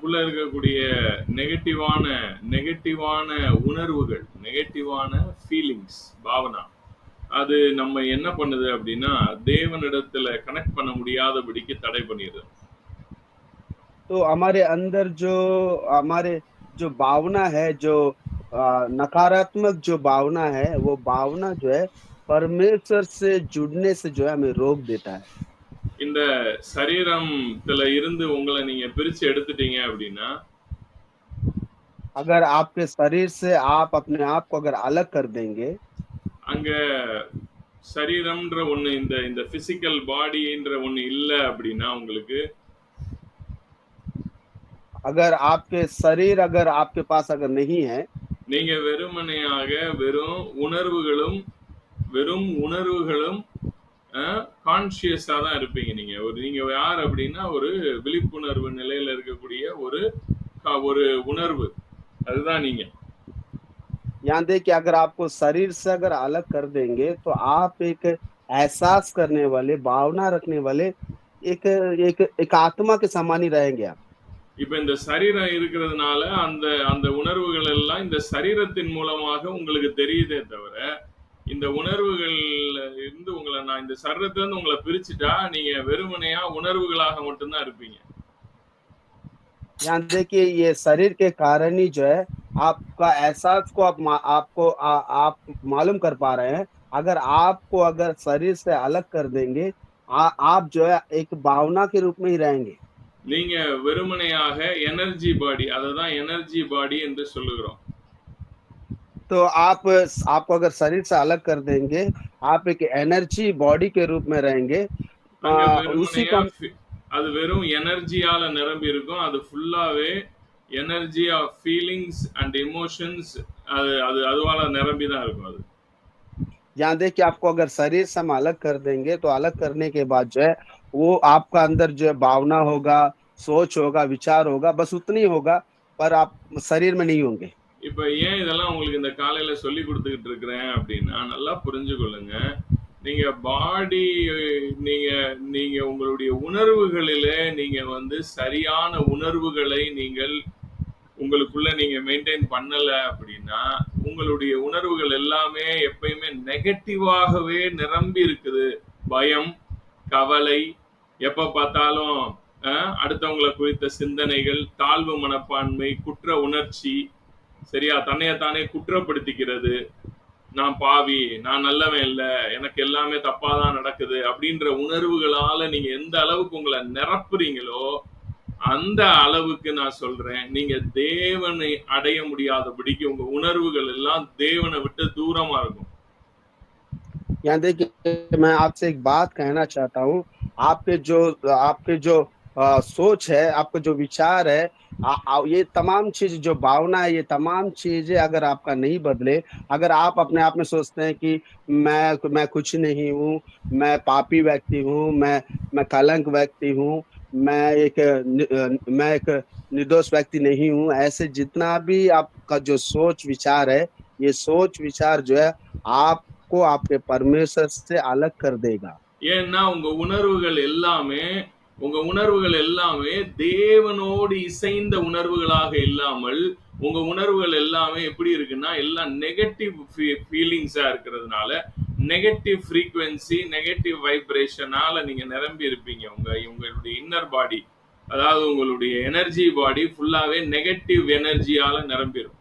நமக்குள்ள இருக்கக்கூடிய நெகட்டிவான நெகட்டிவான உணர்வுகள் நெகட்டிவான ஃபீலிங்ஸ் பாவனா அது நம்ம என்ன பண்ணுது அப்படின்னா தேவனிடத்துல கனெக்ட் பண்ண முடியாதபடிக்கு தடை பண்ணிடுது तो हमारे अंदर जो हमारे जो भावना है जो अ, नकारात्मक जो भावना है वो भावना जो है परमेश्वर से जुड़ने से जो है हमें रोक देता है இந்த சரீரத்துல இருந்து உங்களை நீங்க பிரிச்சு எடுத்துட்டீங்க அப்படின்னா अगर आपके शरीर से आप अपने आप को अगर अलग कर देंगे அங்க சரீரம்ன்ற ஒண்ணு இந்த இந்த பிசிக்கல் பாடின்ற ஒண்ணு இல்ல அப்படின்னா உங்களுக்கு अगर आपके शरीर अगर आपके पास अगर नहीं है நீங்க வெறுமனையாக வெறும் உணர்வுகளும் வெறும் உணர்வுகளும் கான்சியஸா தான் இருப்பீங்க நீங்க ஒரு நீங்க யார் அப்படின்னா ஒரு விழிப்புணர்வு நிலையில இருக்கக்கூடிய ஒரு க- ஒரு உணர்வு அதுதான் நீங்க यहाँ देखिए अगर आपको शरीर से अगर अलग कर देंगे तो आप एक एहसास करने वाले भावना रखने वाले एक एक एक आत्मा के समान ही रहेंगे आप இப்ப இந்த சரீரம் இருக்கிறதுனால அந்த அந்த உணர்வுகள் எல்லாம் இந்த சரீரத்தின் மூலமாக உங்களுக்கு தெரியுதே தவிர இந்த உணர்வுகள் இருந்து உங்களை நான் இந்த சரீரத்துல இருந்து உங்களை பிரிச்சுட்டா நீங்க வெறுமனையா உணர்வுகளாக மட்டும்தான் இருப்பீங்க यहाँ देखिए ये शरीर के कारण ही जो है आपका एहसास को आप मा- आपको आ, आप मालूम कर पा रहे हैं अगर आपको अगर शरीर से अलग कर देंगे आ, आप जो है एक भावना के रूप में ही रहेंगे நீங்க வெறுமனையாக எனர்ஜி பாடி அதை தான் எனர்ஜி பாடி என்று சொல்லுகிறோம் तो आप आपको अगर शरीर से अलग कर देंगे आप एक एनर्जी बॉडी के रूप में रहेंगे அங்க आ, उसी வெறுமனையா का fi- அது வெறும் எனர்ஜியால நிரம்பி இருக்கும் அது ஃபுல்லாவே energy of feelings and emotions அது அது அதுவால நிரம்பி தான் இருக்கும் அது यहाँ देखिए आपको अगर शरीर से हम अलग कर देंगे तो अलग करने के बाद जो है वो आपका अंदर जो है भावना होगा सोच होगा विचार होगा बस उतनी होगा पर आप शरीर में नहीं होंगे இப்ப ஏன் இதெல்லாம் உங்களுக்கு இந்த காலையில சொல்லி கொடுத்துக்கிட்டு இருக்கிறேன் அப்படின்னா நல்லா புரிஞ்சுக்கொள்ளுங்க. நீங்க பாடி நீங்க நீங்க உங்களுடைய உணர்வுகளிலே நீங்க வந்து சரியான உணர்வுகளை நீங்கள் உங்களுக்குள்ள நீங்க மெயின்டைன் பண்ணல அப்படின்னா உங்களுடைய உணர்வுகள் எல்லாமே எப்பயுமே நெகட்டிவாகவே நிரம்பி இருக்குது. பயம் கவலை எப்ப பார்த்தாலும் அடுத்தவங்களை குறித்த சிந்தனைகள் தாழ்வு மனப்பான்மை குற்ற உணர்ச்சி சரியா தன்னையத்தானே குற்றப்படுத்திக்கிறது நான் பாவி நான் நல்லவன் இல்ல எனக்கு எல்லாமே தப்பா தான் நடக்குது அப்படின்ற உணர்வுகளால நீங்க எந்த அளவுக்கு உங்களை நிரப்புறீங்களோ அந்த அளவுக்கு நான் சொல்றேன் நீங்க தேவனை அடைய முடியாதபடிக்கு உங்க உணர்வுகள் எல்லாம் தேவனை விட்டு தூரமா இருக்கும் यहाँ देखिए मैं आपसे एक बात कहना चाहता हूँ आपके जो आपके जो अ, सोच है आपका जो विचार है आ, आ, ये तमाम चीज जो भावना है ये तमाम चीजें अगर आपका नहीं बदले अगर आप अपने आप में सोचते हैं कि मैं मैं कुछ नहीं हूँ मैं पापी व्यक्ति हूँ मैं मैं कलंक व्यक्ति हूँ मैं एक नि- मैं एक निर्दोष व्यक्ति नहीं हूँ ऐसे जितना भी आपका जो सोच विचार है ये सोच विचार जो है आपको आपके परमेश्वर से अलग कर देगा ஏன்னா உங்க உணர்வுகள் எல்லாமே உங்க உணர்வுகள் எல்லாமே தேவனோடு இசைந்த உணர்வுகளாக இல்லாமல் உங்க உணர்வுகள் எல்லாமே எப்படி இருக்குன்னா எல்லாம் நெகட்டிவ் ஃபீலிங்ஸா இருக்கிறதுனால நெகட்டிவ் ஃப்ரீக்வன்சி நெகட்டிவ் வைப்ரேஷனால நீங்க நிரம்பி இருப்பீங்க. உங்க உங்களுடைய இன்னர் பாடி அதாவது உங்களுடைய எனர்ஜி பாடி ஃபுல்லாவே நெகட்டிவ் எனர்ஜியால நிரம்பிடும்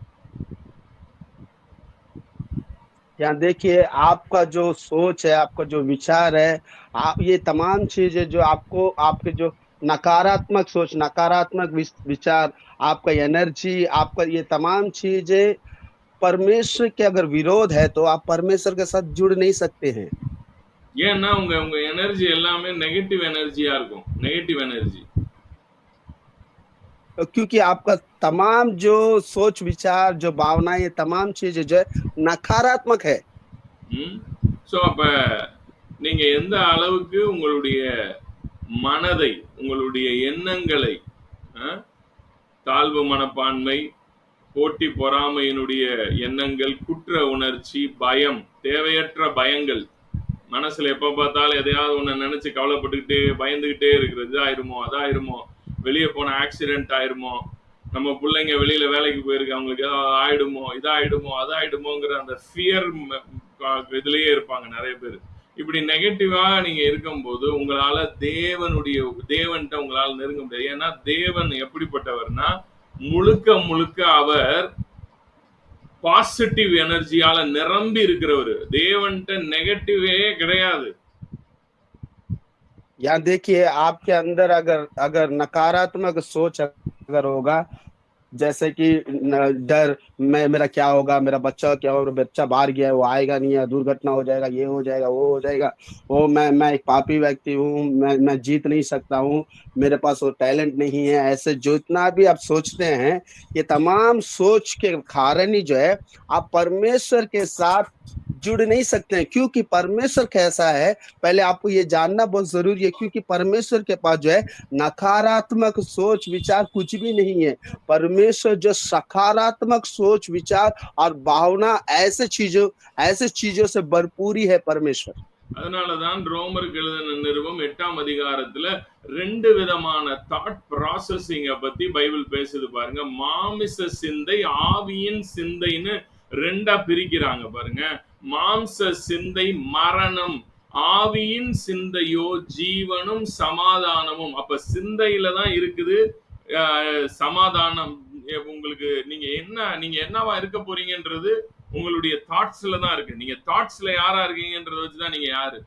यहाँ देखिए आपका जो सोच है आपका जो विचार है आप ये तमाम चीजें जो आपको आपके जो नकारात्मक सोच नकारात्मक विस- विचार आपका एनर्जी आपका ये तमाम चीजें परमेश्वर के अगर विरोध है तो आप परमेश्वर के साथ जुड़ नहीं सकते हैं ஏன்னா உங்க உங்க எனர்ஜி எல்லாமே நெகட்டிவ் எனர்ஜியா இருக்கும் நெகட்டிவ் எனர்ஜி क्योंकि आपका तमाम जो सोच विचार जो भावना ये तमाम चीजें जो है नकारात्मक है ஸோ அப்ப நீங்க எந்த அளவுக்கு உங்களுடைய மனதை உங்களுடைய எண்ணங்களை அஹ், தாழ்வு மனப்பான்மை போட்டி பொறாமையினுடைய எண்ணங்கள் குற்ற உணர்ச்சி பயம் தேவையற்ற பயங்கள் மனசுல எப்ப பார்த்தாலும் எதையாவது ஒண்ணு நினைச்சு கவலைப்பட்டுக்கிட்டே பயந்துகிட்டே இருக்கிறது இதாயிருமோ அதாயிருமோ வெளியே போன ஆக்சிடென்ட் ஆயிருமோ? நம்ம பிள்ளைங்க வெளியில வேலைக்கு போயிருக்கு அவங்களுக்கு ஏதாவது ஆயிடுமோ? இதாயிடுமோ? அதாயிடுமோங்கிற அந்த ஃபியர் இதுலயே இருப்பாங்க நிறைய பேர். இப்படி நெகட்டிவா நீங்க இருக்கும்போது உங்களால தேவனுடைய தேவன்கிட்ட உங்களால நெருங்க முடியாது. ஏன்னா தேவன் எப்படிப்பட்டவர்னா முழுக்க முழுக்க அவர் பாசிட்டிவ் எனர்ஜியால நிரம்பி இருக்கிறவர். தேவன்கிட்ட நெகட்டிவே கிடையாது. यहाँ देखिए, आपके अंदर अगर अगर नकारात्मक सोच अगर होगा, जैसे कि डर, मैं, मेरा क्या होगा, मेरा बच्चा क्या होगा, बच्चा बाहर गया है, वो आएगा नहीं है, दुर्घटना हो जाएगा, ये हो जाएगा, वो हो जाएगा, वो मैं मैं एक पापी व्यक्ति हूँ, मैं मैं जीत नहीं सकता हूँ, मेरे पास वो टैलेंट नहीं है, ऐसे जितना भी आप सोचते हैं, ये तमाम सोच के कारण ही जो है, आप परमेश्वर के साथ जुड़ नहीं सकते हैं क्योंकि परमेश्वर कैसा है पहले आपको ये जानना बहुत जरूरी है क्योंकि परमेश्वर के पास जो है नकारात्मक सोच विचार कुछ भी नहीं है परमेश्वर जो सकारात्मक सोच विचार और भावना ऐसे चीजों ऐसे चीजों से भरपूरी है परमेश्वर அதனாலதான் ரோமருக்கு எழுதின நிருபம் எட்டாம் அதிகாரத்துல ரெண்டு விதமான தாட் ப்ராசஸிங்க பத்தி பைபிள் பேசுது பாருங்க மாமிச சிந்தை ஆவியின் சிந்தைன்னு ரெண்டா பிரிக்கிறாங்க பாருங்க. மாம்ச சிந்தை மரணம் ஆவியின் சிந்தையோ ஜீவனும் சமாதானமும். அப்ப சிந்தையில தான் இருக்குது சமாதானம். உங்களுக்கு நீங்க என்ன நீங்க என்னவா இருக்க போறீங்கன்றது உங்களுடைய தாட்ஸ்ல தான் இருக்கு. நீங்க தாட்ஸ்ல யாரா இருக்கீங்கன்றத வச்சு தான் நீங்க யாரு?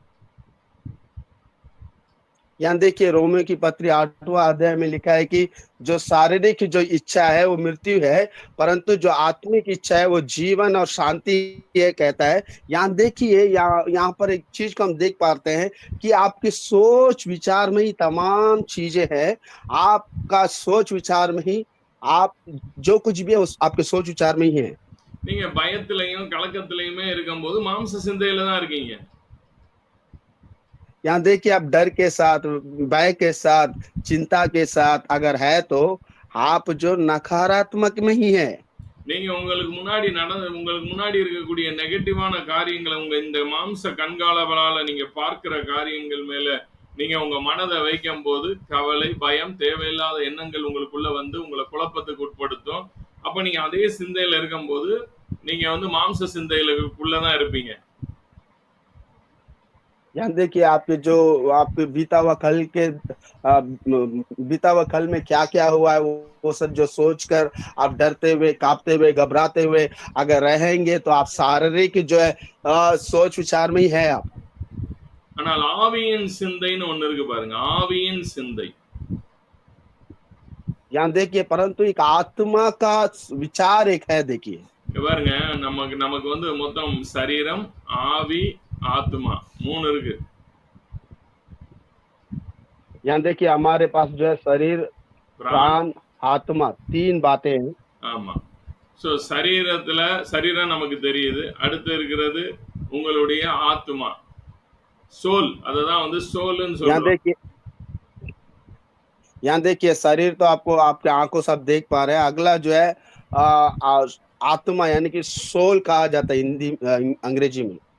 यहाँ देखिए रोमियो की पत्री आठवां अध्याय में लिखा है कि जो शारीरिक जो इच्छा है वो मृत्यु है परंतु जो आत्मिक इच्छा है वो जीवन और शांति ये कहता है यहाँ देखिए यहाँ यहाँ पर एक चीज को हम देख पाते हैं कि आपकी सोच विचार में ही तमाम चीजें हैं आपका सोच विचार में ही आप जो कुछ भी है उस आपके सोच विचार में ही है நீங்க பயத்திலையும் கலக்கத்திலையுமே இருக்கும்போது மாம்ச சிந்தையில தான் இருக்கீங்க यहाँ देखिए आप डर के साथ भय के साथ चिंता के साथ अगर है तो आप जो नकारात्मक में ही है நீங்க உங்களுக்கு முன்னாடி நடந்த உங்களுக்கு முன்னாடி இருக்கக்கூடிய நெகட்டிவான காரியங்களை உங்க இந்த மாம்ச கண்காலவலால நீங்க பார்க்கிற காரியங்கள் மேல நீங்க உங்க மனதை வைக்கும் போது கவலை பயம் தேவையில்லாத எண்ணங்கள் உங்களுக்குள்ள வந்து உங்களை குழப்பத்துக்கு உட்படுத்தும் அப்ப நீங்க அதே சிந்தையில இருக்கும்போது நீங்க வந்து மாம்ச சிந்தையிலுக்குள்ளதான் இருப்பீங்க यहाँ देखिए आपके जो आपके बीता हुआ कल के आ, बीता हुआ कल में क्या क्या हुआ है वो, वो सब जो सोच कर आप डरते हुए कांपते हुए घबराते हुए अगर रहेंगे तो आप शारीरिक जो है आ, सोच विचार में ही है आप ஆனால் ஆவியின் சிந்தைன்னு ஒண்ணு இருக்கு பாருங்க ஆவியின் சிந்தை यहाँ देखिए परंतु एक आत्मा का विचार एक है देखिए இங்க பாருங்க நமக்கு நமக்கு வந்து மொத்தம் சரீரம் ஆவி ஆத்மா மூணு இருக்கு यहाँ देखिए हमारे पास जो है शरीर பிராண प्राण आत्मा तीन बातें हैं ஆமா சோ சரீரத்துல சரீரம் நமக்கு தெரியுது அடுத்து இருக்கிறது உங்களுடைய ஆத்மா சோல் அததான் வந்து சோல்னு यहाँ சொல்றோம் देखिए यहाँ देखिए शरीर तो आपको आपके आंखों से आप देख पा रहे हैं अगला जो है आ, आ, आत्मा यानी कि सोल कहा जाता है हिंदी अ, अंग्रेजी में ம்,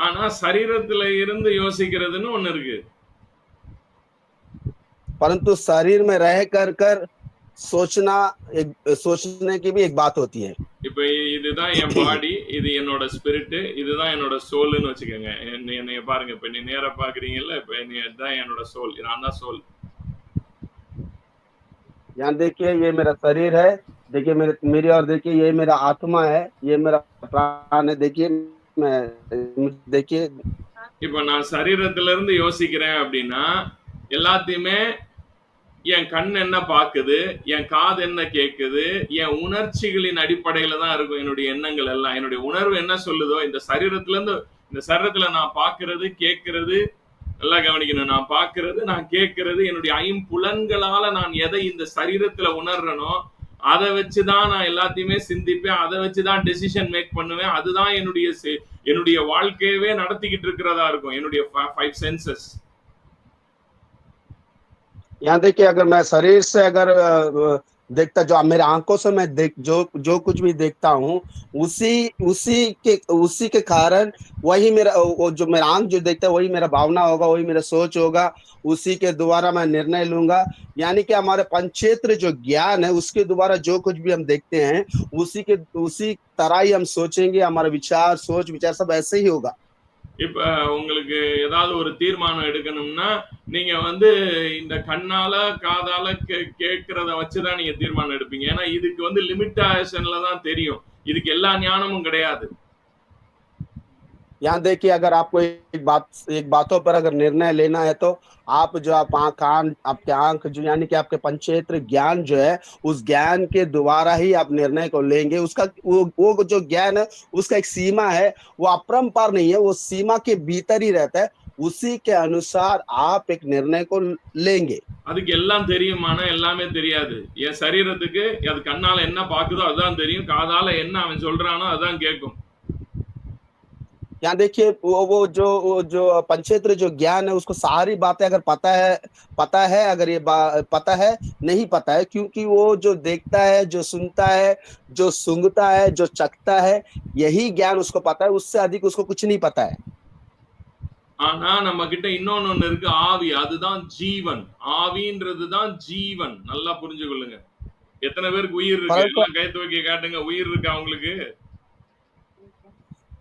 ஆனா சரீரத்துல இருந்து யோசிக்கிறதுன்னு ஒண்ணு இருக்கு परंतु शरीर में रह कर कर सोचना एक सोचने की भी एक बात होती है இப்ப இதுதான் என் பாடி இது என்னோட ஸ்பிரிட் இதுதான் என்னோட சோல்னு வச்சுக்கோங்க என்னை என்னைய பாருங்க இப்ப நீ நேரா பாக்குறீங்கல்ல இப்ப என்னைய இதுதான் என்னோட சோல் நான் தான் சோல் यहाँ देखिए ये मेरा शरीर है देखिए मेरे मेरी और देखिए ये मेरा आत्मा है ये मेरा प्राण है देखिए मैं देखिए இப்ப நான் சரீரத்துல இருந்து யோசிக்கிறேன் அப்படின்னா எல்லாத்தையுமே என் கண் என்ன பாக்குது என் காது என்ன கேக்குது என் உணர்ச்சிகளின் அடிப்படையில தான் இருக்கும் என்னுடைய எண்ணங்கள் எல்லாம். என்னுடைய உணர்வு என்ன சொல்லுதோ இந்த சரீரத்துல இருந்து இந்த சரீரத்துல நான் பாக்குறது கேட்கறது நல்லா கவனிக்கணும். நான் பாக்குறது நான் கேட்கறது என்னுடைய ஐம்புலன்களால நான் எதை இந்த சரீரத்துல உணர்றனோ அதை வச்சுதான் நான் எல்லாத்தையுமே சிந்திப்பேன் அதை வச்சுதான் டெசிஷன் மேக் பண்ணுவேன் அதுதான் என்னுடைய செ- என்னுடைய வாழ்க்கையவே நடத்திக்கிட்டு இருக்கிறதா இருக்கும் என்னுடைய ஃபைவ் சென்சஸ் यहाँ देखिए अगर मैं शरीर से अगर अ, देखता, जो मेरे आँखों से मैं देख, जो जो कुछ भी देखता हूँ, उसी उसी के उसी के कारण वही मेरा, वो जो मेरा आँख जो देखता है, वही मेरा भावना होगा, वही मेरा सोच होगा, उसी के द्वारा मैं निर्णय लूँगा। यानी कि हमारे पंचेत्र जो ज्ञान है, उसके द्वारा जो कुछ भी हम देखते हैं, उसी के, उसी तरह ही हम सोचेंगे, हमारा विचार, सोच, विचार सब ऐसे ही होगा। இப்ப உங்களுக்கு ஏதாவது ஒரு தீர்மானம் எடுக்கணும்னா நீங்க வந்து இந்த கண்ணால காதால கே- கேட்கறத வச்சுதான் நீங்க தீர்மானம் எடுப்பீங்க. ஏன்னா இதுக்கு வந்து லிமிட்டேஷன்ல தான் தெரியும். இதுக்கு எல்லா ஞானமும் கிடையாது. यहाँ देखिए अगर आपको एक बात एक बातों पर अगर निर्णय लेना है तो आप जो आप आँख कान आपके आंख जो यानी कि आपके पंचेत्र ज्ञान जो है उस ज्ञान के द्वारा ही आप निर्णय को लेंगे उसका वो वो जो ज्ञान है उसका एक सीमा है वो अपरंपार नहीं है वो सीमा के भीतर ही रहता है उसी के अनुसार आप एक निर्णय को लेंगे அதுக்கு எல்லாம் தெரியுமானா எல்லாமே தெரியாது என் சரீரத்துக்கு அது கண்ணால என்ன பாக்குதோ அதுதான் தெரியும் காதால என்ன அவன் சொல்றானோ அதான் கேட்கும் यहाँ देखिए वो वो जो वो जो पंचेत्र जो ज्ञान है उसको सारी बातें अगर पता है पता है अगर ये बा- पता है नहीं पता है क्योंकि वो जो देखता है जो सुनता है जो सूंघता है जो चखता है यही ज्ञान उसको पता है उससे अधिक उसको कुछ नहीं पता है ஆனா நம்ம கிட்ட இன்னொன்னு ஒண்ணு இருக்கு ஆவி அதுதான் ஜீவன் ஆவின்றது தான் ஜீவன் நல்லா புரிஞ்சு கொள்ளுங்க எத்தனை பேருக்கு உயிர் இருக்கு பரவாயில்ல. எல்லாம் கை தூக்கி காட்டுங்க உயிர் இருக்கா உங்களுக்கு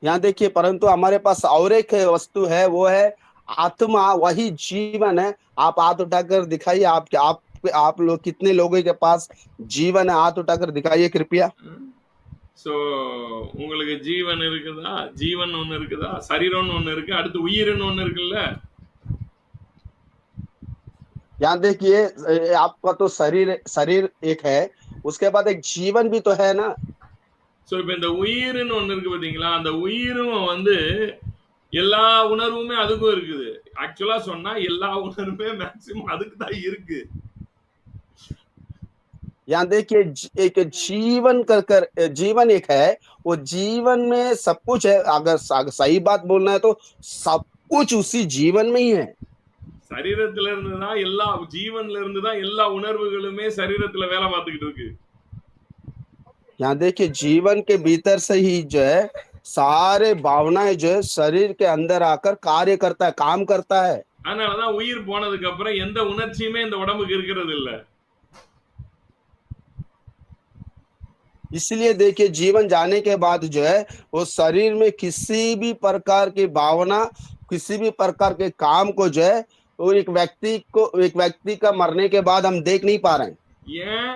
यहाँ देखिए परंतु हमारे पास और एक वस्तु है वो है आत्मा वही जीवन है आप हाथ उठाकर दिखाइए आप आप आप लोग कितने लोगों के पास जीवन है हाथ उठाकर दिखाइए कृपया சோ உங்களுக்கு ஜீவன் இருக்குதா ஜீவன் ஒண்ணு இருக்குதா சரீரம்னு ஒண்ணு இருக்கு அடுத்து உயிர்னு ஒண்ணு இருக்குல்ல यहाँ देखिए ए, आपका तो शरीर शरीर एक है उसके बाद एक जीवन भी तो है ना சோ இப்ப இந்த உயிர்னு ஒண்ணு இருக்கு பாத்தீங்களா அந்த உயிரும் வந்து எல்லா உணர்வுமே அதுக்கும் இருக்குது ஆக்சுவலா சொன்னா எல்லா உணர்வுமே மேக்சிமம் அதுக்கு தான் இருக்கு यहाँ देखिए ज- एक जीवन कर कर जीवन एक है वो जीवन में सब कुछ है अगर, अगर सही बात बोलना है तो सब कुछ उसी जीवन में ही है சரீரத்துல இருந்து தான் எல்லா ஜீவன்ல இருந்து தான் எல்லா உணர்வுகளுமே சரீரத்துல வேலை பார்த்துக்கிட்டு இருக்கு यहाँ देखिए जीवन के भीतर से ही जो है सारे भावनाएं जो है शरीर के अंदर आकर कार्य करता है काम करता है அதனாலதான் உயிர் போனதுக்கு அப்புறம் எந்த உணர்ச்சியுமே இந்த உடம்புக்கு இருக்கிறது இல்ல इसलिए देखिए जीवन जाने के बाद जो है वो शरीर में किसी भी प्रकार की भावना किसी भी प्रकार के काम को जो है वो एक व्यक्ति को एक व्यक्ति का मरने के बाद हम देख नहीं पा रहे हैं ஏன்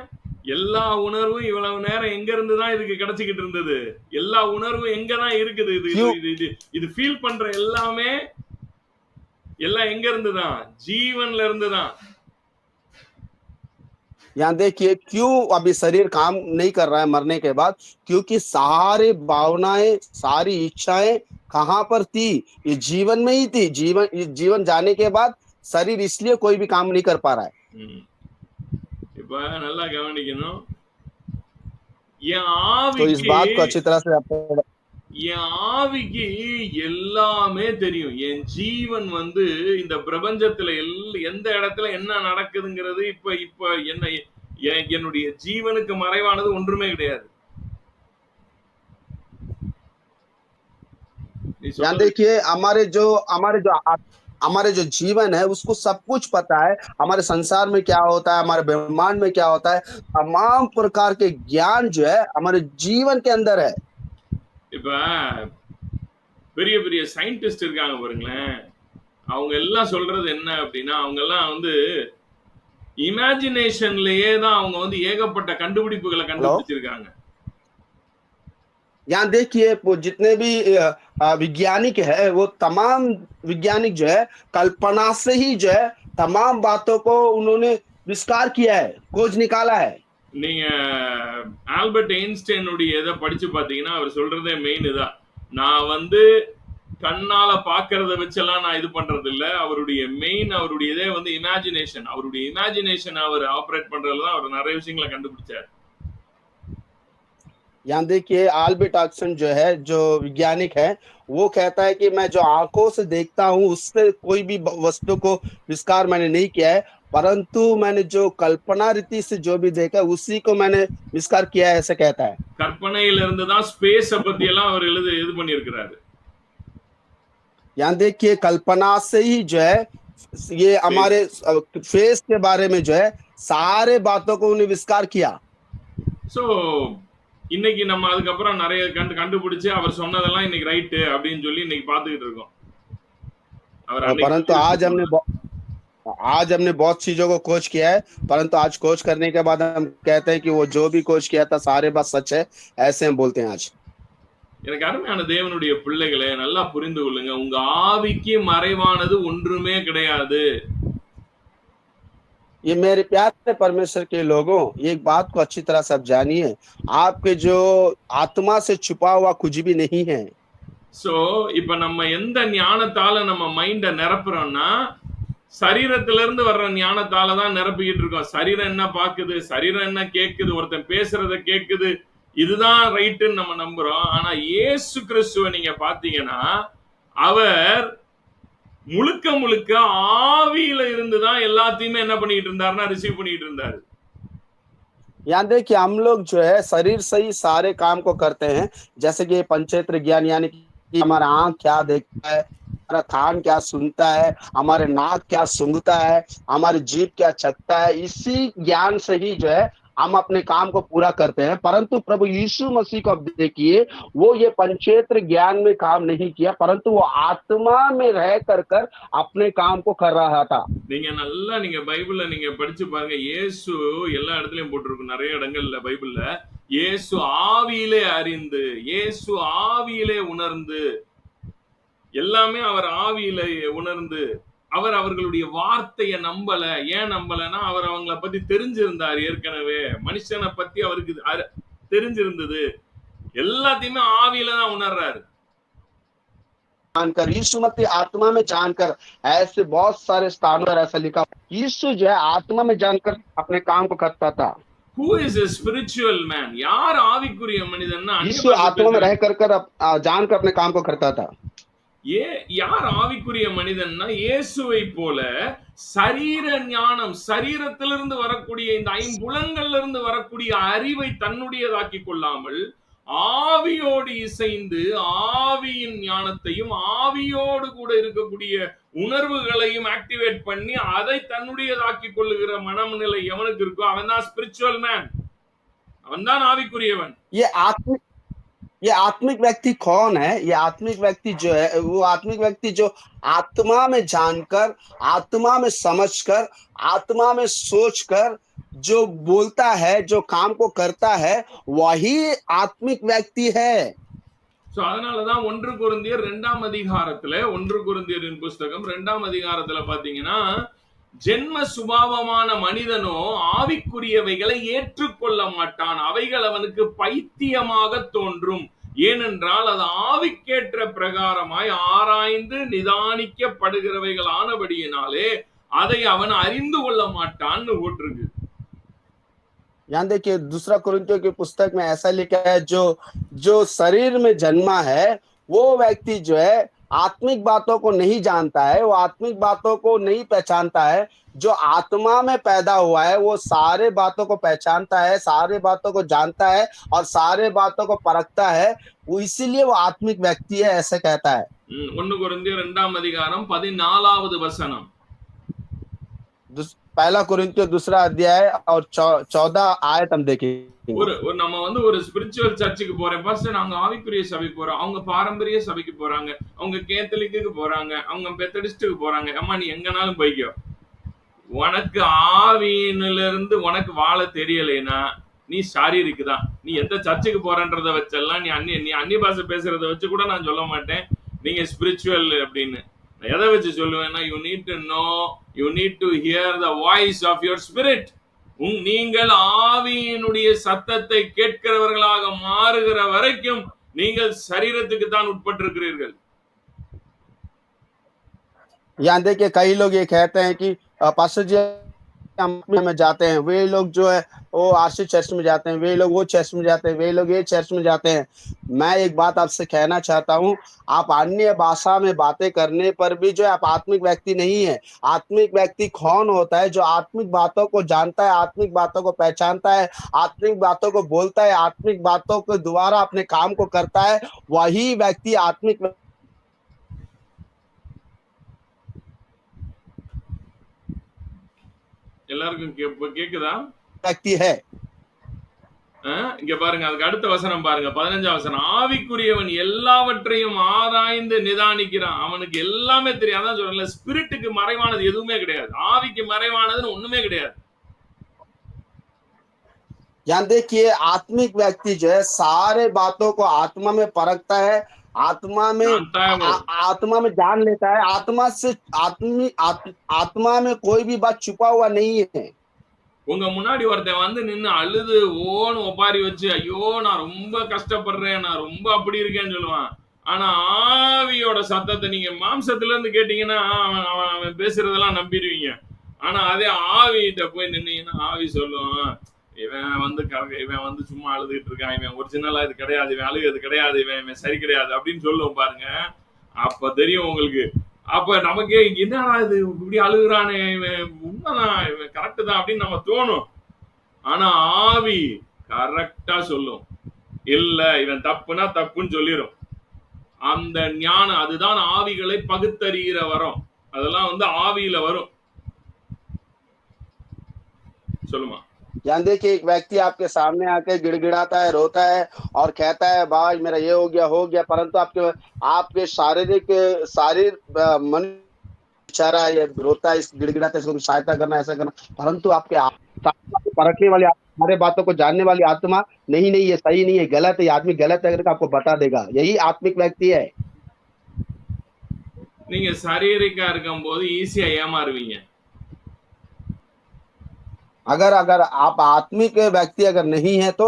எல்லா உணர்வும் இவ்வளவு நேரம் எங்க இருந்து தான் இதுக்கு கிடைச்சிக்கிட்டு இருந்தது எல்லா உணர்வும் எங்க தான் இருக்குது இது இது You- இது இது இது ஃபீல் பண்ற எல்லாமே எல்லாம் எங்க இருந்து தான் ஜீவன்ல இருந்து தான் यहाँ देखिए क्यों अभी शरीर काम नहीं कर रहा है मरने के बाद क्योंकि सारे भावनाएं सारी इच्छाएं कहाँ पर थी ये जीवन में ही थी जीवन ये जीवन जाने के बाद शरीर इसलिए कोई भी काम नहीं कर पा रहा है ம். இப்ப நல்லா கவனிக்கணும் என் तो इस बात को ஆவிக்கு अच्छी तरह से आपको என் ஆவிக்கு எல்லாமே தெரியும் என் ஜீவன் வந்து இந்த பிரபஞ்சத்துல எல் எந்த இடத்துல என்ன நடக்குதுங்கிறது இப்ப இப்ப என்ன எ- என்னுடைய ஜீவனுக்கு மறைவானது ஒன்றுமே கிடையாது நீ यहाँ சொல்றது देखिए हमारे जो हमारे जो आ- हमारे जो जीवन है उसको सब कुछ पता है हमारे संसार में क्या होता है हमारे ब्रह्मांड में क्या होता है तमाम प्रकार के ज्ञान जो है हमारे जीवन के अंदर है இப்ப பெரிய பெரிய சயின்டிஸ்ட் இருக்காங்க பாருங்களேன் அவங்க எல்லாம் சொல்றது என்ன அப்படின்னா அவங்க எல்லாம் வந்து இமேஜினேஷன்லயே தான் அவங்க வந்து ஏகப்பட்ட கண்டுபிடிப்புகளை கண்டுபிடிச்சிருக்காங்க यहाँ देखिए वो जितने भी अ, अ, वैज्ञानिक है वो तमाम वैज्ञानिक जो है कल्पना से ही जो है तमाम बातों को उन्होंने विस्तार किया है खोज निकाला है நீங்க ஆல்பர்ட் ஐன்ஸ்டைனுடைய இதை படிச்சு பாத்தீங்கன்னா அவர் சொல்றதே மெயின் இதான் நான் வந்து கண்ணால பாக்குறத வச்செல்லாம் நான் இது பண்றது இல்ல அவருடைய மெயின் அவருடைய இதே வந்து இமேஜினேஷன் அவருடைய இமேஜினேஷன் அவர் ஆப்ரேட் பண்றதுல தான் அவர் நிறைய விஷயங்களை கண்டுபிடிச்சார் यहाँ देखिए आल्बर्ट ऑक्सन जो है जो वैज्ञानिक है वो कहता है कि मैं जो आंखों से देखता हूँ उससे कोई भी ब- वस्तु को विस्कार मैंने नहीं किया है परंतु मैंने जो कल्पना रीति से जो भी देखा है, उसी को मैंने विस्कार किया है ऐसे कहता है கற்பனையில இருந்து தான் ஸ்பேஸ பத்தி எல்லாம் அவர் எழுது இது பண்ணியிருக்கிறாரு यहाँ देखिए कल्पना से ही जो है ये हमारे फेस के बारे में जो है सारे बातों को उन्हें विस्कार किया சோ இன்னைக்கு நம்ம அதுக்கப்புறம் நிறைய கண்டு கண்டுபிடிச்சு அவர் சொன்னதெல்லாம் இன்னைக்கு ரைட்டு அப்படின்னு சொல்லி இன்னைக்கு பாத்துக்கிட்டு இருக்கோம் அவர் அன்னைக்கு परंतु आज हमने बहु- आज हमने बहुत चीजों को खोज किया है परंतु आज खोज करने के बाद हम कहते हैं कि वो जो भी खोज किया था सारे बात सच है ऐसे हम बोलते हैं आज எனக்கு அருமையான தேவனுடைய பிள்ளைகளை நல்லா புரிந்து கொள்ளுங்க உங்க ஆவிக்கு மறைவானது ஒன்றுமே கிடையாது ये मेरे प्यारे परमेश्वर के लोगों एक बात को अच्छी तरह सब जानिए आपके जो आत्मा से छुपा हुआ कुछ भी नहीं है சோ இப்ப நம்ம எந்த ஞானத்தால நம்ம மைண்ட நிரப்புறோம்னா சரீரத்துல இருந்து வர்ற ஞானத்தால தான் நிரப்பிக்கிட்டு இருக்கோம் சரீரம் என்ன பாக்குது சரீரம் என்ன கேக்குது ஒருத்தன் பேசுறத கேக்குது இதுதான் ரைட்டுன்னு நம்ம நம்புறோம் ஆனா இயேசு கிறிஸ்துவ நீங்க பாத்தீங்கன்னா அவர் முழுக்க முழுக்க ஆவியில இருந்து தான் எல்லாத்தையுமே என்ன பண்ணிட்டு இருந்தாருன்னா ரிசீவ் பண்ணிட்டு இருந்தாரு यहाँ देखिए हम लोग जो है शरीर से ही सारे काम को करते हैं जैसे कि पंचेत्र ज्ञान यानी कि हमारा आंख क्या देखता है हमारा कान क्या सुनता है हमारे नाक क्या सूंघता है हमारी जीभ क्या चखता है इसी ज्ञान से ही जो है हम अपने काम को पूरा करते हैं परंतु प्रभु यीशु मसीह को अब देखिए वो ये पंचेत्र ज्ञान में काम नहीं किया परंतु वो आत्मा में रह कर कर अपने काम को कर रहा था நீங்க நல்லா நீங்க பைபிள்ல நீங்க படிச்சு பாருங்க இயேசு எல்லா இடத்துலயும் போட்டிருக்கு நிறைய இடங்கள்ல பைபிள்ல இயேசு ஆவியிலே அறிந்து இயேசு ஆவியிலே உணர்ந்து எல்லாமே அவர் ஆவியிலே உணர்ந்து அவர் அவர்களுடைய வார்த்தையை நம்பல ஏன் நம்பலன்னா அவர் அவங்கள பத்தி தெரிஞ்சிருந்தார் ஏற்கனவே மனுஷனை பத்தி அவருக்கு இது அரு- தெரிஞ்சிருந்தது எல்லாத்தையுமே ஆவியில தான் உணர்றாரு जानकर यीशु मसीह आत्मा में जानकर ऐसे बहुत सारे स्थानों पर ऐसा लिखा यीशु जो है आत्मा में जानकर अपने काम को करता था who is a spiritual man யார் ஆவிக்குரிய மனிதன்னா அந்நிய यीशु பாஷை आत्मा में பேசுற- रह कर कर अप- आ, जानकर अपने काम को करता था ஏ யார் ஆவிக்குரிய மனிதன்னா? இயேசுவை போல சரீர ஞானம் சரீரத்திலிருந்து வரக்கூடிய இந்த ஐம்புலங்கள்ல இருந்து வரக்கூடிய அறிவை தன்னுடையதாக்கி கொள்ளாமல் ஆவியோடு இசைந்து ஆவியின் ஞானத்தையும் ஆவியோடு கூட இருக்கக்கூடிய உணர்வுகளையும் ஆக்டிவேட் பண்ணி அதை தன்னுடையதாக்கி கொள்ளுகிற மனநிலை எவனுக்கு இருக்கோ அவன் தான் ஸ்பிரிச்சுவல் மேன் அவன் தான் ஆவிக்குரியவன் ये आत्मिक ये आत्मिक व्यक्ति कौन है ये आत्मिक व्यक्ति जो है वो आत्मिक व्यक्ति जो आत्मा में जानकर आत्मा में समझकर आत्मा में सोचकर जो बोलता है जो काम को करता है वही आत्मिक व्यक्ति है சோ அதனாலதான் ஒன்று குருந்தியர் ரெண்டாம் அதிகாரத்துல ஒன்று குருந்தியரின் புஸ்தகம் ரெண்டாம் அதிகாரத்துல பாத்தீங்கன்னா ஜென்ம சுபாவமான மனிதனோ ஆவிக்குரியவைகளை ஏற்றுக்கொள்ள மாட்டான் அவைகள் அவனுக்கு பைத்தியமாக தோன்றும் ஏனென்றால் அது ஆவிக்கேற்ற பிரகாரமாய் ஆராய்ந்து நிதானிக்கப்படுகிறவைகள் ஆனபடியினாலே அதை அவன் அறிந்து கொள்ள மாட்டான்னு போட்டிருக்கு यहाँ देखिए दूसरा कुरिन्थियों की पुस्तक में ऐसा लिखा है जो जो शरीर में जन्मा है वो व्यक्ति जो है आत्मिक बातों को नहीं जानता है वो आत्मिक बातों को नहीं पहचानता है जो आत्मा में पैदा हुआ है वो सारे बातों को पहचानता है सारे बातों को जानता है और सारे बातों को परखता है वो इसीलिए वो आत्मिक व्यक्ति है ऐसे कहता है ம், ஒன்று குருந்தியர் ரெண்டாம் அதிகாரம் பதினாலாவது வசனம் दूस- पहला कुरिन्थियों दूसरा अध्याय और चौ- चौदह आयत हम देखेंगे ஒரு ஒரு நம்ம வந்து ஒரு ஸ்பிரிச்சுவல் சர்ச்சுக்கு போறேன். ஃபர்ஸ்ட் நாங்க ஆவிக்குரிய சபைக்கு போறோம் அவங்க பாரம்பரிய சபைக்கு போறாங்க. அவங்க கேத்தலிக்கு போறாங்க. அவங்க பெத்தடிஸ்டுக்கு போறாங்க. அம்மா நீ எங்கனாலும் போய்க்கோ. உனக்கு ஆவியினில இருந்து உனக்கு வாழ தெரியலைன்னா நீ சாரீரிக்கு தான். நீ எந்த சர்ச்சுக்கு போறன்றத வச்செல்லாம் நீ அந்நிய நீ அந்நிய பாஷை பேசுறத வச்சு கூட நான் சொல்ல மாட்டேன். நீங்க ஸ்பிரிச்சுவல் அப்படின்னு. எதை வச்சு சொல்லுவேன்னா you need to know you need to hear the voice of your spirit நீங்கள் ஆவியினுடைய சத்தத்தை கேட்கிறவர்களாக மாறுகிற வரைக்கும் நீங்கள் சரீரத்துக்கு தான் உட்பட்டிருக்கிறீர்கள். यहाँ देखिए कई लोग ये कहते हैं कि पास्टर जी में जाते हैं, वे लोग जो है, वो आरसी चर्च में जाते हैं, वे लोग वो चर्च में जाते हैं, वे लोग ये चर्च में जाते हैं। मैं एक बात आपसे कहना चाहता हूँ, आप अन्य भाषा में बातें करने पर भी जो है, आप आत्मिक व्यक्ति नहीं है। आत्मिक व्यक्ति कौन होता है जो आत्मिक बातों को जानता है, आत्मिक बातों को पहचानता है, आत्मिक बातों को बोलता है, आत्मिक बातों के द्वारा अपने काम को करता है, वही व्यक्ति आत्मिक எல்லாருக்கும் கே- இப்ப கேக்குதா व्यक्ति है ஆ, இங்க பாருங்க அதுக்கு அடுத்த வசனம் பாருங்க பதினஞ்சாம் வசனம் ஆவிக்குரியவன் எல்லாவற்றையும் ஆராய்ந்து நிதானிக்கிறான் அவனுக்கு எல்லாமே தெரியும் அதான் சொல்றேன் ஸ்பிரிட்டுக்கு மறைவானது எதுவுமே கிடையாது ஆவிக்கு மறைவானதுன்னு ஒண்ணுமே கிடையாது यहाँ देखिए आत्मिक व्यक्ति जो है सारे बातों को आत्मा में परखता है आत्मा में जानता है वो आ, आत्मा में जान लेता है आत्मा से आत्मी आत, आत्मा में कोई भी बात छुपा हुआ नहीं है உங்க முன்னாடி ஒருத்தன் வந்து நின்னு அழுது ஓன்னு ஒப்பாரி வச்சு ஐயோ நான் ரொம்ப கஷ்டப்படுறேன் நான் ரொம்ப அப்படி இருக்கேன்னு சொல்லுவான் ஆனா ஆவியோட சத்தத்தை நீங்க மாம்சத்துல இருந்து கேட்டீங்கன்னா அவன் அவன் அவன் பேசுறதெல்லாம் நம்பிடுவீங்க ஆனா அதே ஆவிகிட்ட போய் நின்னீங்கன்னா ஆவி சொல்லும் இவன் வந்து க- இவன் வந்து சும்மா அழுதுகிட்டு இருக்கான். இவன் ஒரிஜினலா இது கிடையாது. இவன் அழுகிறது கிடையாது. இவன் இவன் சரி கிடையாது அப்படின்னு சொல்லுவோம் பாருங்க. அப்ப தெரியும் உங்களுக்கு. அப்ப நமக்கே என்னடா இது? இப்படி அழுகுறானே. இவன் உண்மைதான். இவன் கரெக்ட் தான் அப்படின்னு நம்ம தோணும். ஆனா ஆவி கரெக்டா சொல்லும். இல்ல இவன் தப்புனா தப்புன்னு சொல்லிடும் அந்த ஞானம் அதுதான் ஆவிகளை பகுத்தறிகிற வரம். அதெல்லாம் வந்து ஆவியில வரும். சொல்லுமா? यहाँ देखिए एक व्यक्ति आपके सामने आके गिड़गिड़ाता है रोता है और कहता है भाई मेरा ये हो गया हो गया परंतु आपके आपके शारीरिक शारीर अ, मन बेचारा ये रोता है इस गिड़गिड़ाता है इसको सहायता करना ऐसा करना परंतु आपके आत्मा को परखने वाली हमारे बातों को जानने वाली आत्मा नहीं नहीं ये सही नहीं है गलत है ये आदमी गलत है करके आपको बता देगा यही आत्मिक व्यक्ति है நீங்க சரீரிக்கா இருக்கும் போது ஈஸியா ஏமாறுவீங்க अगर अगर आप आत्मिक व्यक्ति अगर नहीं है तो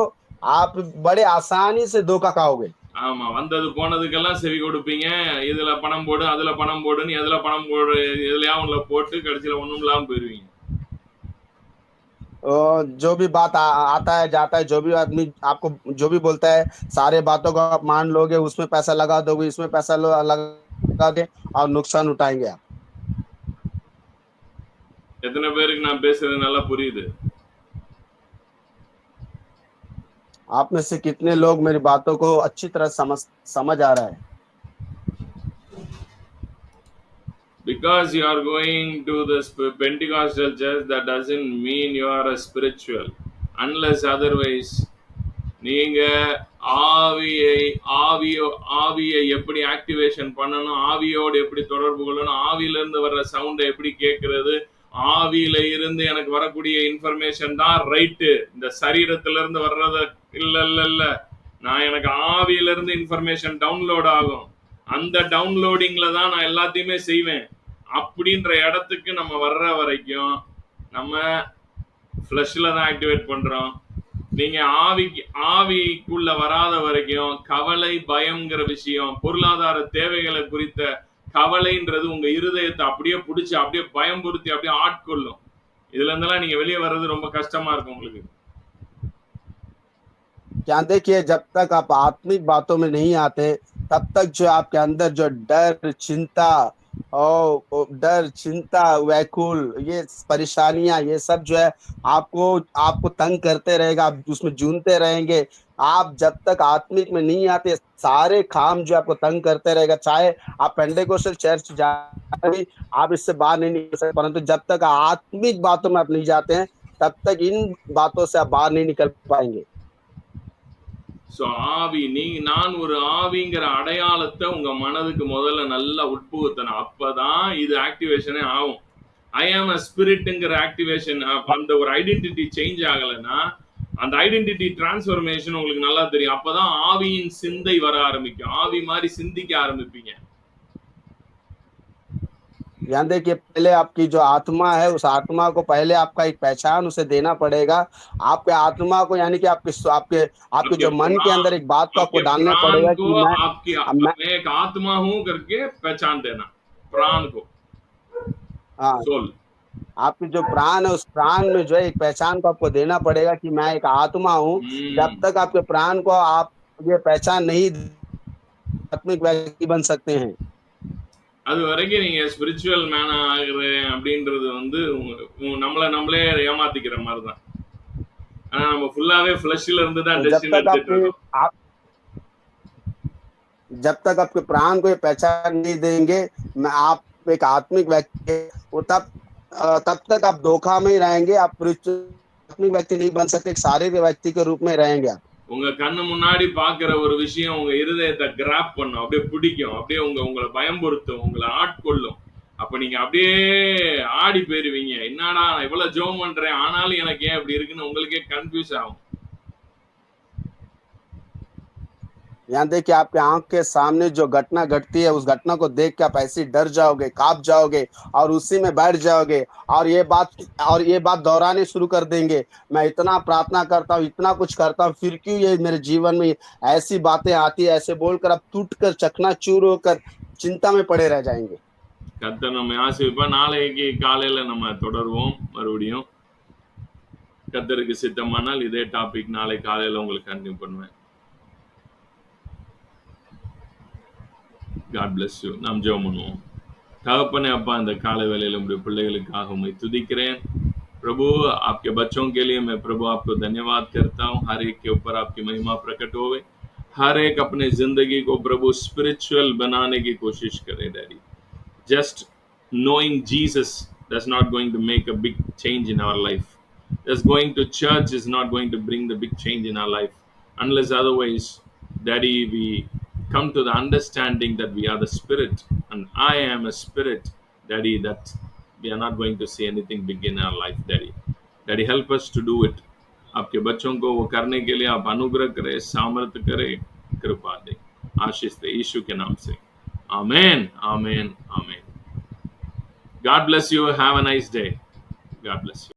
आप बड़े आसानी से धोखा खाओगे ஆமா வந்தது போனதுக்கெல்லாம் செவி கொடுப்பீங்க இதுல பணம் போடு அதுல பணம் போடுன்னு எதுல பணம் போடு எதுலயா ஒண்ணுல போட்டு கடைசியில ஒண்ணும் இல்லாம போயிருவீங்க और जो भी बात आ, आता है जाता है जो भी आदमी आपको जो भी बोलता है सारे बातों को आप मान लोगे उसमें पैसा लगा दोगे इसमें पैसा लो- लगा दे और नुकसान उठाएंगे आप எத்தனை பேருக்கு நான் பேசுறது நல்லா புரியுது आप में से कितने लोग मेरी बातों को अच्छी तरह समझ समझ आ रहा है because you are going to the sp- Pentecostal church, that doesn't mean you are a spiritual. Unless otherwise, நீங்க ஆவியை ஆவியோ ஆவியை எப்படி ஆக்டிவேஷன் பண்ணணும் ஆவியோடு எப்படி தொடர்பு கொள்ளணும் ஆவியில இருந்து வர்ற சவுண்டை எப்படி கேட்கறது ஆவியில இருந்து எனக்கு வரக்கூடிய இன்ஃபர்மேஷன் தான் ரைட்டு இந்த சரீரத்துல இருந்து வர்றத இல்ல இல்ல இல்ல நான் எனக்கு ஆவியில இருந்து இன்ஃபர்மேஷன் டவுன்லோட் ஆகும். அந்த டவுன்லோடிங்ல தான் நான் எல்லாத்தையுமே செய்வேன். அப்படின்ற இடத்துக்கு நம்ம வர்ற வரைக்கும் நம்ம ஃப்ளஷ்ல தான் ஆக்டிவேட் பண்றோம். நீங்க ஆவிக்கு ஆவிக்குள்ள வராத வரைக்கும் கவலை பயம்ங்கிற விஷயம் பொருளாதார தேவைகளை குறித்த கவலைன்றது உங்க இருதயத்தை அப்படியே பிடிச்சி அப்படியே பயம்புறுத்தி அப்படியே ஆட்கொள்ளும் இதுல இருந்தெல்லாம் நீங்க வெளியே வர்றது ரொம்ப கஷ்டமா இருக்கும் உங்களுக்கு क्या देखिए जब तक आप आत्मिक बातों में नहीं आते तब तक जो आपके अंदर जो डर चिंता और और डर चिंता व्याकुल ये परेशानियां ये सब जो है आपको आपको तंग करते रहेगा आप उसमें जूझते रहेंगे आप जब तक आत्मिक में नहीं आते सारे काम जो आपको तंग करते रहेगा चाहे आप पेंडेकोस्टल चर्च जाए भी आप इससे बाहर नहीं निकल सकते परंतु जब तक आत्मिक बातों में आप नहीं जाते हैं तब तक इन बातों से आप बाहर नहीं निकल पाएंगे ஸோ ஆவி நீ நான் ஒரு ஆவிங்கிற அடையாளத்தை உங்க மனதுக்கு முதல்ல நல்லா உட்புகுத்தணும் அப்பதான் இது ஆக்டிவேஷனே ஆகும் ஐ ஆம் அ ஸ்பிரிட்டுங்கிற ஆக்டிவேஷன் அந்த ஒரு ஐடென்டிட்டி சேஞ்ச் ஆகலைன்னா அந்த ஐடென்டிட்டி டிரான்ஸ்ஃபர்மேஷன் உங்களுக்கு நல்லா தெரியும் அப்பதான் ஆவியின் சிந்தை வர ஆரம்பிக்கும் ஆவி மாதிரி சிந்திக்க ஆரம்பிப்பீங்க यहाँ देखिए पहले आपकी जो आत्मा है उस आत्मा को पहले आपका एक पहचान उसे देना पड़ेगा आपके आत्मा को यानी कि आपके आपके आपके जो मन के अंदर एक बात को आपको आपके डालना प्राण पड़ेगा कि को मैं आपकी मैं- मैं एक आत्मा हूं करके पहचान देना प्राण को हाँ सोल आपके जो प्राण है उस प्राण में जो है एक पहचान को आपको देना पड़ेगा कि मैं एक आत्मा हूँ जब ம். तक आपके प्राण को आप ये पहचान नहीं आत्मिक व्यक्ति बन सकते हैं அது வரைக்கும் நீங்க ஸ்பிரிச்சுவல் மேனா ஆகுறேன் அப்படின்றது வந்து உங்க- உங்க- நம்மள நம்மளே ஏமாத்திக்கிற மாதிரி தான் ஆனா நம்ம ஃபுல்லாவே ஃபிளஷ்ல இருந்து தான் जब டெஸ்டின் तक எடுத்துட்டு आपके இருக்கோம் आप जब तक आपके प्राण को ये पहचान नहीं देंगे मैं आप एक आत्मिक व्यक्ति है, वो तब अ, तब तक आप धोखा में ही रहेंगे आप spiritual- आत्मिक व्यक्ति नहीं बन सकते एक शारीरिक व्यक्ति के रूप में रहेंगे आप உங்க கண்ணு முன்னாடி பாக்குற ஒரு விஷயம் உங்க இருதயத்தை கிராப் பண்ணும் அப்படியே பிடிக்கும் அப்படியே உங்க உங்களை பயம்படுத்தும் உங்களை ஆட்கொள்ளும் அப்ப நீங்க அப்படியே ஆடி போயிருவீங்க என்னடா நான் இவ்வளவு ஜோம் பண்றேன் ஆனாலும் எனக்கு ஏன் இப்படி இருக்குன்னு உங்களுக்கே கன்ஃபியூஸ் ஆகும் यहाँ देखिए आपके आंख के सामने जो घटना घटती है उस घटना को देख के आप ऐसे ही डर जाओगे काप जाओगे और उसी में बैठ जाओगे और ये बात और ये बात दोहराने शुरू कर देंगे मैं इतना प्रार्थना करता हूँ इतना कुछ करता हूँ फिर क्यों ये मेरे जीवन में ऐसी बातें आती है ऐसे बोलकर आप टूट कर चकना चूर होकर चिंता में पड़े रह जाएंगे கர்த்தர் நம்ம ஆசிரிப்பா நாளைக்கு காலையில நம்ம தொடருவோம் மறுபடியும் கர்த்தருக்கு சித்தமானால் இதே டாபிக் நாளை காலையில உங்களுக்கு கண்டினியூ பண்ணுவேன் காட் bless யூ நாம் ஜெபம் பண்ணுவோம் தகப்பனே அப்பா இந்த காலை வேளையில உங்களுடைய பிள்ளைகளுக்காக உண்மை துதிக்கிறேன் प्रभु आपके बच्चों के लिए मैं प्रभु आपको धन्यवाद करता हूँ हर एक के ऊपर आपकी महिमा प्रकट होवे हर एक अपने जिंदगी को प्रभु स्पिरिचुअल बनाने की कोशिश करे daddy just knowing Jesus that's not going to make a big change in our life. Just going to church is not going to bring the big change in our life. Unless otherwise, Daddy, we come to the understanding that we are the spirit and I am a spirit, Daddy, that we are not going to see anything big in our life, Daddy. Daddy, help us to do it. आपके बच्चों को वो करने के लिए आप अनुग्रह करें सामर्थ्य करें कृपा दें आशीष दे यीशु के नाम से Amen. Amen. Amen. God bless you. Have a nice day. God bless you.